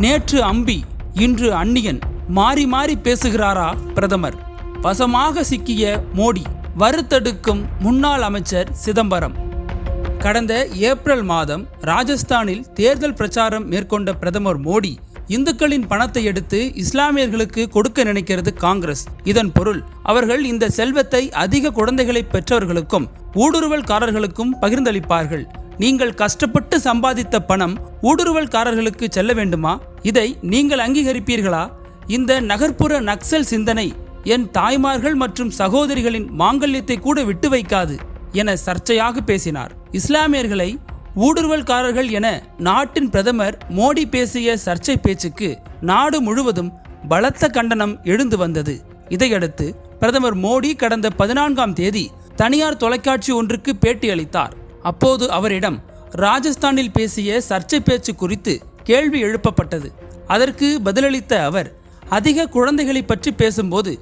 நேற்று அம்பி இன்று அந்நியன் மாறி மாறி பேசுகிறாரா பிரதமர்? வசமாக சிக்கிய மோடி வறுத்தெடுக்கும் முன்னாள் அமைச்சர் சிதம்பரம். கடந்த ஏப்ரல் மாதம் ராஜஸ்தானில் தேர்தல் பிரச்சாரம் மேற்கொண்ட பிரதமர் மோடி இந்துக்களின் பணத்தை எடுத்து இஸ்லாமியர்களுக்கு கொடுக்க நினைக்கிறது காங்கிரஸ். இதன் பொருள் அவர்கள் இந்த செல்வத்தை அதிக குழந்தைகளை பெற்றவர்களுக்கும் ஊடுருவல்காரர்களுக்கும் பகிர்ந்தளிப்பார்கள். நீங்கள் கஷ்டப்பட்டு சம்பாதித்த பணம் ஊடுருவல்காரர்களுக்கு செல்ல வேண்டுமா? இதை நீங்கள் அங்கீகரிப்பீர்களா? இந்த நகர்ப்புற நக்சல் சிந்தனை என் தாய்மார்கள் மற்றும் சகோதரிகளின் மாங்கல்யத்தை கூட விட்டு வைக்காது என சர்ச்சையாக பேசினார். இஸ்லாமியர்களை ஊடுருவல்காரர்கள் என நாட்டின் பிரதமர் மோடி பேசிய சர்ச்சை பேச்சுக்கு நாடு முழுவதும் பலத்த கண்டனம் எழுந்து வந்தது. இதையடுத்து பிரதமர் மோடி கடந்த பதினான்காம் தேதி தனியார் தொலைக்காட்சி ஒன்றுக்கு பேட்டியளித்தார். அப்போது அவரிடம் ராஜஸ்தானில் பேசிய சர்ச்சை பேச்சு குறித்து கேள்வி எழுப்பப்பட்டது. அதற்கு பதிலளித்த அவர் அதிக குழந்தைகளை பற்றி பேசும்போது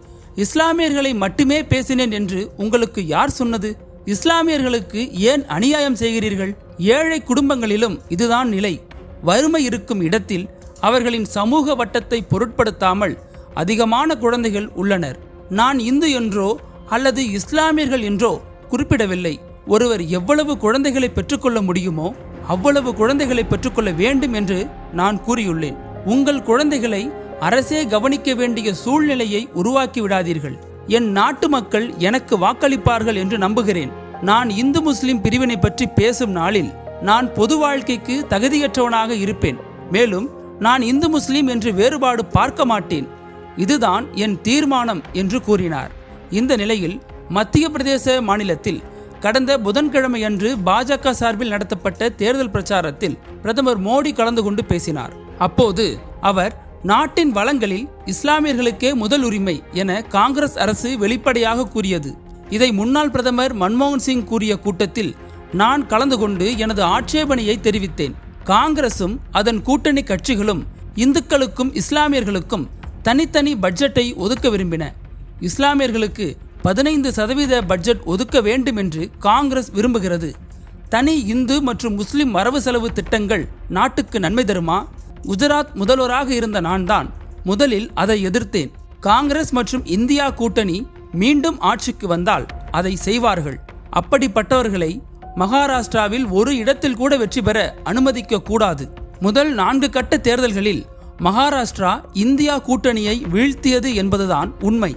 இஸ்லாமியர்களை மட்டுமே பேசினேன் என்று உங்களுக்கு யார் சொன்னது? இஸ்லாமியர்களுக்கு ஏன் அநியாயம் செய்கிறீர்கள்? ஏழை குடும்பங்களிலும் இதுதான் நிலை. வறுமை இருக்கும் இடத்தில் அவர்களின் சமூக வட்டத்தை பொருட்படுத்தாமல் அதிகமான குழந்தைகள் உள்ளனர். நான் இந்து என்றோ அல்லது இஸ்லாமியர்கள் என்றோ குறிப்பிடவில்லை. ஒருவர் எவ்வளவு குழந்தைகளை பெற்றுக்கொள்ள முடியுமோ அவ்வளவு குழந்தைகளை பெற்றுக்கொள்ள வேண்டும் என்று நான் கூறியுள்ளேன். உங்கள் குழந்தைகளை அரசே கவனிக்க வேண்டிய சூழ்நிலையை உருவாக்கி விடாதீர்கள். என் நாட்டு மக்கள் எனக்கு வாக்களிப்பார்கள் என்று நம்புகிறேன். நான் இந்து முஸ்லிம் பிரிவினை பற்றி பேசும் நாளில் நான் பொது வாழ்க்கைக்கு தகுதியற்றவனாக இருப்பேன். மேலும் நான் இந்து முஸ்லிம் என்று வேறுபாடு பார்க்க மாட்டேன். இதுதான் என் தீர்மானம் என்று கூறினார். இந்த நிலையில் மத்திய பிரதேச மாநிலத்தில் கடந்த புதன்கிழமையன்று பாஜக சார்பில் நடத்தப்பட்ட தேர்தல் பிரச்சாரத்தில் பிரதமர் மோடி கலந்து கொண்டு பேசினார். அப்போது அவர் நாட்டின் வளங்களில் இஸ்லாமியர்களுக்கே முதல் உரிமை என காங்கிரஸ் அரசு வெளிப்படையாக கூறியது. இதை முன்னாள் பிரதமர் மன்மோகன் சிங் கூறிய கூட்டத்தில் நான் கலந்து கொண்டு எனது ஆட்சேபனையை தெரிவித்தேன். காங்கிரசும் அதன் கூட்டணி கட்சிகளும் இந்துக்களுக்கும் இஸ்லாமியர்களுக்கும் தனித்தனி பட்ஜெட்டை ஒதுக்க விரும்பின. இஸ்லாமியர்களுக்கு பதினைந்து சதவீத பட்ஜெட் ஒதுக்க வேண்டும் என்று காங்கிரஸ் விரும்புகிறது. தனி இந்து மற்றும் முஸ்லிம் வரவு செலவு திட்டங்கள் நாட்டுக்கு நன்மை தருமா? குஜராத் முதல்வராக இருந்த நான் தான் முதலில் அதை எதிர்த்தேன். காங்கிரஸ் மற்றும் இந்தியா கூட்டணி மீண்டும் ஆட்சிக்கு வந்தால் அதை செய்வார்கள். அப்படிப்பட்டவர்களை மகாராஷ்டிராவில் ஒரு இடத்தில் கூட வெற்றி பெற அனுமதிக்க கூடாது. முதல் நான்கு கட்ட தேர்தல்களில் மகாராஷ்டிரா இந்தியா கூட்டணியை வீழ்த்தியது என்பதுதான் உண்மை.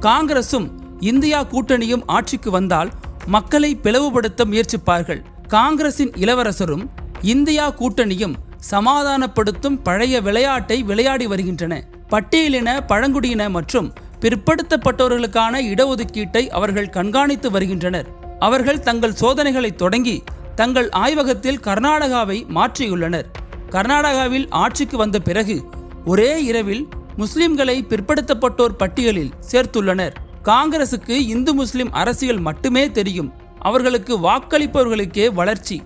காங்கிரசும் இந்தியா கூட்டணியும் ஆட்சிக்கு வந்தால் மக்களை பிளவுபடுத்த முயற்சிப்பார்கள். காங்கிரசின் இளவரசரும் இந்தியா கூட்டணியும் சமாதானப்படுத்தும் பழைய விளையாட்டை விளையாடி வருகின்றன. பட்டியலின பழங்குடியின மற்றும் பிற்படுத்தப்பட்டவர்களுக்கான இடஒதுக்கீட்டை அவர்கள் கண்காணித்து வருகின்றனர். அவர்கள் தங்கள் சோதனைகளை தொடங்கி தங்கள் ஆய்வகத்தில் கர்நாடகாவை மாற்றியுள்ளனர். கர்நாடகாவில் ஆட்சிக்கு வந்த பிறகு ஒரே இரவில் முஸ்லிம்களை பிற்படுத்தப்பட்டோர் பட்டியலில் சேர்த்துள்ளனர். காங்கிரசுக்கு இந்து முஸ்லிம் அரசியல் மட்டுமே தெரியும். அவர்களுக்கு வாக்களிப்பவர்களுக்கே வளர்ச்சி.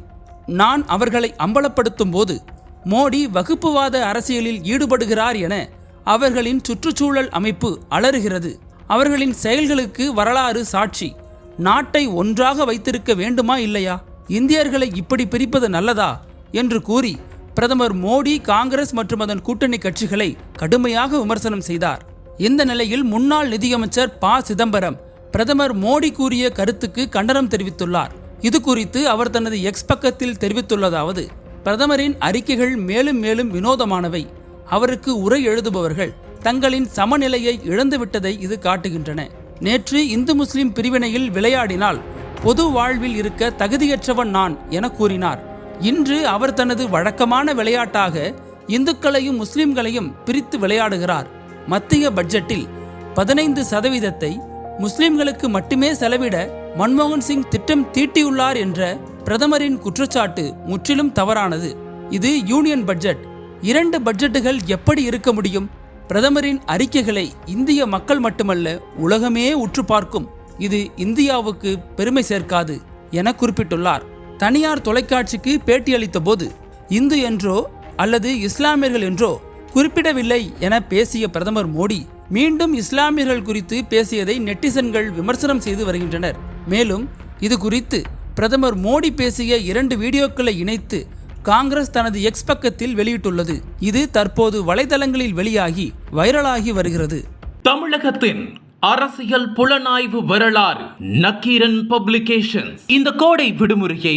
நான் அவர்களை அம்பலப்படுத்தும் போது மோடி வகுப்புவாத அரசியலில் ஈடுபடுகிறார் என அவர்களின் சுற்றுச்சூழல் அமைப்பு அலறுகிறது. அவர்களின் செயல்களுக்கு வரலாறு சாட்சி. நாட்டை ஒன்றாக வைத்திருக்க வேண்டுமா இல்லையா? இந்தியர்களை இப்படி பிரிப்பது நல்லதா? என்று கூறி பிரதமர் மோடி காங்கிரஸ் மற்றும் அதன் கூட்டணி கட்சிகளை கடுமையாக விமர்சனம் செய்தார். இந்த நிலையில் முன்னாள் நிதியமைச்சர் ப. சிதம்பரம் பிரதமர் மோடி கூறிய கருத்துக்கு கண்டனம் தெரிவித்துள்ளார். இது குறித்து அவர் தனது எக்ஸ் பக்கத்தில் தெரிவித்துள்ளதாவது பிரதமரின் அறிக்கைகள் மேலும் மேலும் வினோதமானவை. அவருக்கு உரை எழுதுபவர்கள் தங்களின் சமநிலையை இழந்துவிட்டதை இது காட்டுகின்றன. நேற்று இந்து முஸ்லிம் பிரிவினையில் விளையாடினால் பொது வாழ்வில் இருக்க தகுதியற்றவன் நான் என கூறினார். இன்று அவர் தனது வழக்கமான விளையாட்டாக இந்துக்களையும் முஸ்லிம்களையும் பிரித்து விளையாடுகிறார். மத்திய பட்ஜெட்டில் பதினைந்து சதவீதத்தை முஸ்லிம்களுக்கு மட்டுமே செலவிட மன்மோகன் சிங் திட்டம் தீட்டியுள்ளார் என்ற பிரதமரின் குற்றச்சாட்டு முற்றிலும் தவறானது. இது யூனியன் பட்ஜெட். இரண்டு பட்ஜெட்டுகள் எப்படி இருக்க முடியும்? பிரதமரின் அறிக்கைகளை இந்திய மக்கள் மட்டுமல்ல உலகமே உற்று பார்க்கும். இது இந்தியாவுக்கு பெருமை சேர்க்காது என குறிப்பிட்டுள்ளார். தனியார் தொலைக்காட்சிக்கு பேட்டியளித்த போது இந்து என்றோ அல்லது இஸ்லாமியர்கள் என்றோ குறிப்பிடவில்லை என பேசிய பிரதமர் மோடி மீண்டும் இஸ்லாமியர்கள் குறித்து பேசியதை நெட்டிசன்கள் விமர்சனம் செய்து வருகின்றனர். மேலும் இது குறித்து பிரதமர் மோடி பேசிய இரண்டு வீடியோக்களை இணைத்து காங்கிரஸ் தனது எக்ஸ் பக்கத்தில் வெளியிட்டுள்ளது. இது தற்போது வலைதளங்களில் வெளியாகி வைரலாகி வருகிறது. தமிழகத்தின் அரசியல் புலனாய்வு வரலாறு நக்கீரன் பப்ளிகேஷன்ஸ். இந்த கோடை விடுமுறையை